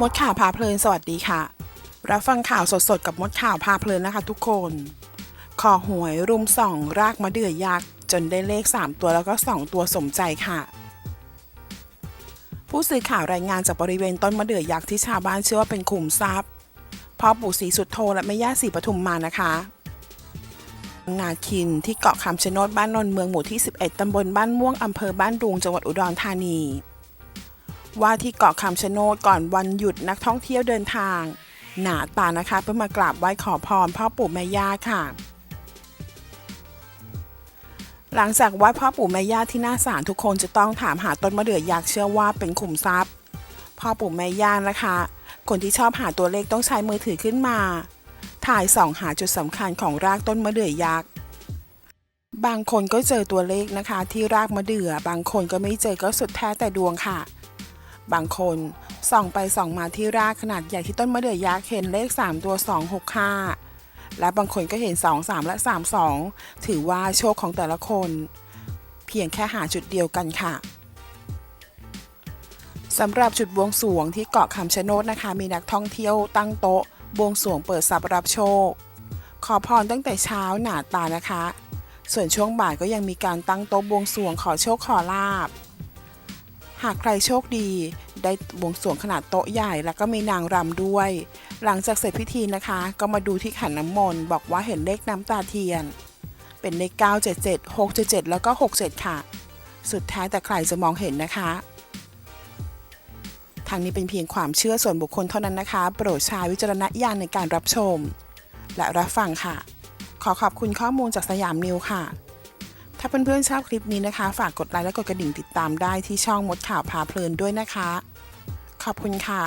มดข่าวพาเพลินสวัสดีค่ะ รับฟังข่าวสดๆ กับมดข่าวพาเพลินนะคะทุกคน ขอหวยรุมส่อง รากมะเดื่อยักษ์ จนได้เลข 3 ตัวแล้วก็ 2 ตัวสมใจค่ะ ผู้สื่อข่าวรายงานจากบริเวณต้นมะเดื่อยักษ์ที่ชาวบ้านเชื่อว่าเป็นขุมทรัพย์พ่อปู่ศรีสุดโทและแม่ย่าศรีปทุมมานะคะนาคินที่เกาะคำชะโนดบ้านนนเมืองหมู่ที่ 11 ตำบลบ้านม่วงอำเภอบ้านดุงจังหวัดอุดรธานี ว่าที่เกาะคำชะโนดก่อนวันหยุดนักท่องเที่ยวเดินทาง หนาตานะคะเพื่อมากราบไหว้ขอพรพ่อปู่แม่ย่าค่ะ หลังจากไหว้พ่อปู่แม่ย่าที่หน้าศาลทุกคนจะต้องถามหาต้นมะเดื่อยักษ์เชื่อว่าเป็นขุมทรัพย์ พ่อปู่แม่ย่านะคะ คนที่ชอบหาตัวเลขต้องใช้มือถือขึ้นมา ถ่ายส่องหาจุดสำคัญของรากต้นมะเดื่อยักษ์บางคนก็เจอตัวเลขนะคะที่รากมะเดื่อบางคนก็ไม่เจอก็สุดแท้แต่ดวงค่ะ บางคนส่องไปส่องมาที่รากขนาดใหญ่ที่ต้นมะเดื่อยักษ์เห็นเลข 3 ตัว 2 6 5 และบางคนก็เห็น 2 3 และ 3 2 ถือว่าโชคของแต่ละคน เพียงแค่หาจุดเดียวกันค่ะสำหรับจุดบวงสวงที่เกาะคำชะโนดนะคะ มีนักท่องเที่ยวตั้งโต๊ะ บวงสวงเปิดทรัพย์รับโชค ขอพรตั้งแต่เช้าหนาตานะคะ ส่วนช่วงบ่ายก็ยังมีการตั้งโต๊ะบวงสวงขอโชคขอลาบ หากใครโชคดี ได้บวงสรวงขนาดโต๊ะใหญ่แล้วก็มีนางรำด้วย หลังจากเสร็จพิธีนะคะ ก็มาดูที่ขันน้ำมนต์บอกว่าเห็นเลขน้ำตาเทียน เป็นเลข 977 677 แล้วก็ 67 ค่ะ สุดท้ายแต่ใครจะมองเห็นนะคะทางนี้เป็นเพียงความเชื่อส่วนบุคคลเท่านั้นนะคะ โปรดใช้วิจารณญาณในการรับชม และรับฟังค่ะ ขอขอบคุณข้อมูลจากสยามนิวค่ะ ถ้าเพื่อนๆชอบคลิปนี้นะคะ ฝากกดไลค์และกดกระดิ่งติดตามได้ที่ช่องมดข่าวพาเพลินด้วยนะคะ ขอบคุณค่ะ